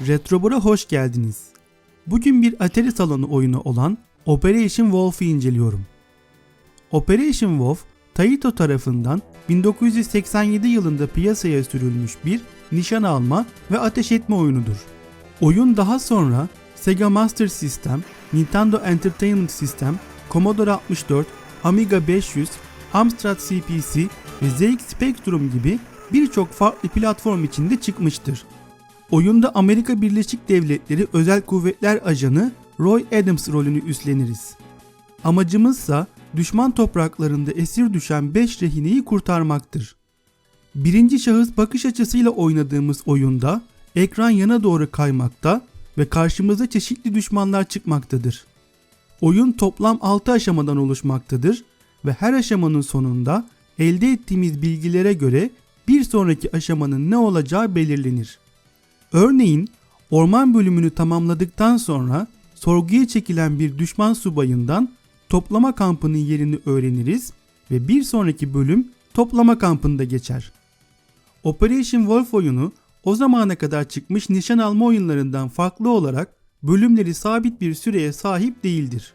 Retrobor'a hoş geldiniz. Bugün bir Atari salonu oyunu olan Operation Wolf'u inceliyorum. Operation Wolf, Taito tarafından 1987 yılında piyasaya sürülmüş bir nişan alma ve ateş etme oyunudur. Oyun daha sonra Sega Master System, Nintendo Entertainment System, Commodore 64, Amiga 500, Amstrad CPC ve ZX Spectrum gibi birçok farklı platform içinde çıkmıştır. Oyunda Amerika Birleşik Devletleri Özel Kuvvetler Ajanı Roy Adams rolünü üstleniriz. Amacımızsa düşman topraklarında esir düşen 5 rehineyi kurtarmaktır. Birinci şahıs bakış açısıyla oynadığımız oyunda ekran yana doğru kaymakta ve karşımıza çeşitli düşmanlar çıkmaktadır. Oyun toplam 6 aşamadan oluşmaktadır ve her aşamanın sonunda elde ettiğimiz bilgilere göre bir sonraki aşamanın ne olacağı belirlenir. Örneğin orman bölümünü tamamladıktan sonra sorguya çekilen bir düşman subayından toplama kampının yerini öğreniriz ve bir sonraki bölüm toplama kampında geçer. Operation Wolf oyunu o zamana kadar çıkmış nişan alma oyunlarından farklı olarak bölümleri sabit bir süreye sahip değildir.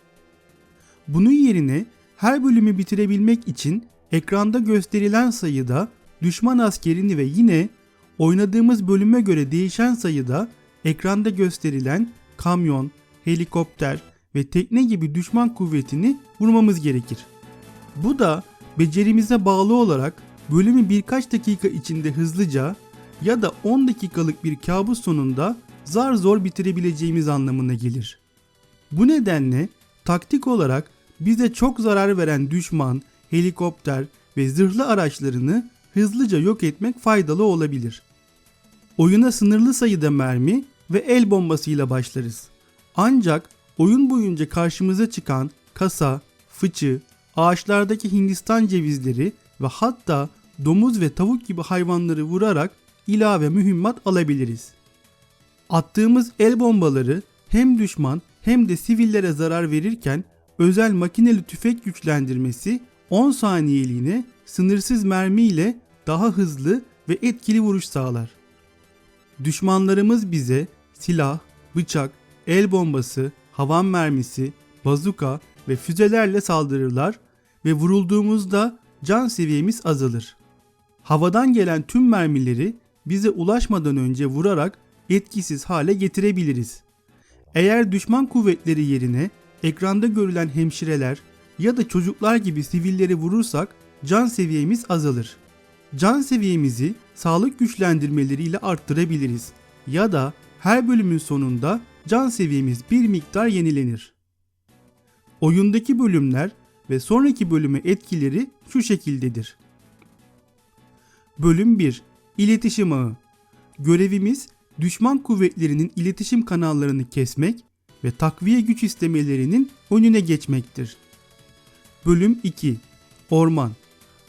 Bunun yerine her bölümü bitirebilmek için ekranda gösterilen sayıda düşman askerini ve yine oynadığımız bölüme göre değişen sayıda ekranda gösterilen kamyon, helikopter ve tekne gibi düşman kuvvetini vurmamız gerekir. Bu da becerimize bağlı olarak bölümü birkaç dakika içinde hızlıca ya da 10 dakikalık bir kabus sonunda zar zor bitirebileceğimiz anlamına gelir. Bu nedenle taktik olarak bize çok zarar veren düşman, helikopter ve zırhlı araçlarını hızlıca yok etmek faydalı olabilir. Oyuna sınırlı sayıda mermi ve el bombasıyla başlarız. Ancak oyun boyunca karşımıza çıkan kasa, fıçı, ağaçlardaki Hindistan cevizleri ve hatta domuz ve tavuk gibi hayvanları vurarak ilave mühimmat alabiliriz. Attığımız el bombaları hem düşman hem de sivillere zarar verirken özel makineli tüfek güçlendirmesi 10 saniyeliğine sınırsız mermi ile daha hızlı ve etkili vuruş sağlar. Düşmanlarımız bize silah, bıçak, el bombası, havan mermisi, bazuka ve füzelerle saldırırlar ve vurulduğumuzda can seviyemiz azalır. Havadan gelen tüm mermileri bize ulaşmadan önce vurarak etkisiz hale getirebiliriz. Eğer düşman kuvvetleri yerine ekranda görülen hemşireler ya da çocuklar gibi sivilleri vurursak can seviyemiz azalır. Can seviyemizi sağlık güçlendirmeleriyle arttırabiliriz ya da her bölümün sonunda can seviyemiz bir miktar yenilenir. Oyundaki bölümler ve sonraki bölüme etkileri şu şekildedir. Bölüm 1 İletişim ağı Görevimiz düşman kuvvetlerinin iletişim kanallarını kesmek ve takviye güç istemelerinin önüne geçmektir. Bölüm 2 Orman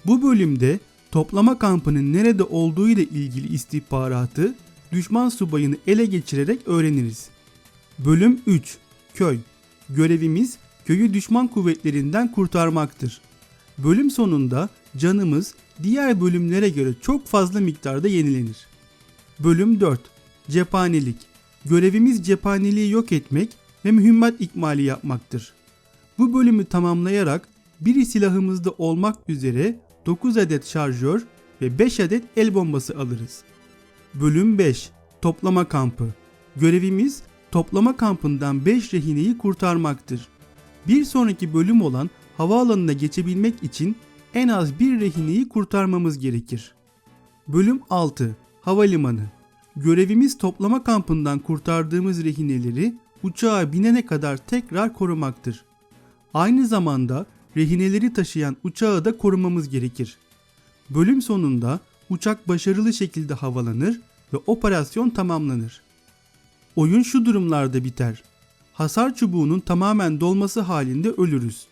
Bu bölümde toplama kampının nerede olduğu ile ilgili istihbaratı düşman subayını ele geçirerek öğreniriz. Bölüm 3 Köy Görevimiz köyü düşman kuvvetlerinden kurtarmaktır. Bölüm sonunda canımız diğer bölümlere göre çok fazla miktarda yenilenir. Bölüm 4 Cephanelik Görevimiz cephaneliği yok etmek ve mühimmat ikmali yapmaktır. Bu bölümü tamamlayarak biri silahımızda olmak üzere 9 adet şarjör ve 5 adet el bombası alırız. Bölüm 5 Toplama kampı Görevimiz toplama kampından 5 rehineyi kurtarmaktır. Bir sonraki bölüm olan havaalanına geçebilmek için en az bir rehineyi kurtarmamız gerekir. Bölüm 6 Havalimanı Görevimiz toplama kampından kurtardığımız rehineleri uçağa binene kadar tekrar korumaktır. Aynı zamanda rehineleri taşıyan uçağı da korumamız gerekir. Bölüm sonunda uçak başarılı şekilde havalanır ve operasyon tamamlanır. Oyun şu durumlarda biter. Hasar çubuğunun tamamen dolması halinde ölürüz.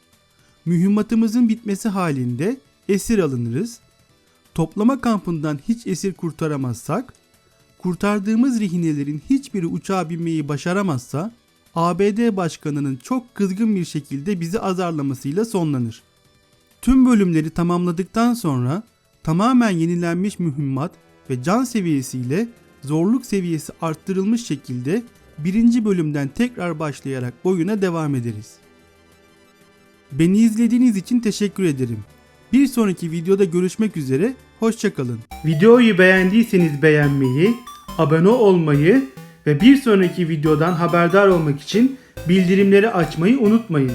Mühimmatımızın bitmesi halinde esir alınırız. Toplama kampından hiç esir kurtaramazsak, kurtardığımız rehinelerin hiçbiri uçağa binmeyi başaramazsa ABD başkanının çok kızgın bir şekilde bizi azarlamasıyla sonlanır. Tüm bölümleri tamamladıktan sonra tamamen yenilenmiş mühimmat ve can seviyesiyle zorluk seviyesi arttırılmış şekilde birinci bölümden tekrar başlayarak oyuna devam ederiz. Beni izlediğiniz için teşekkür ederim. Bir sonraki videoda görüşmek üzere, hoşçakalın. Videoyu beğendiyseniz beğenmeyi, abone olmayı ve bir sonraki videodan haberdar olmak için bildirimleri açmayı unutmayın.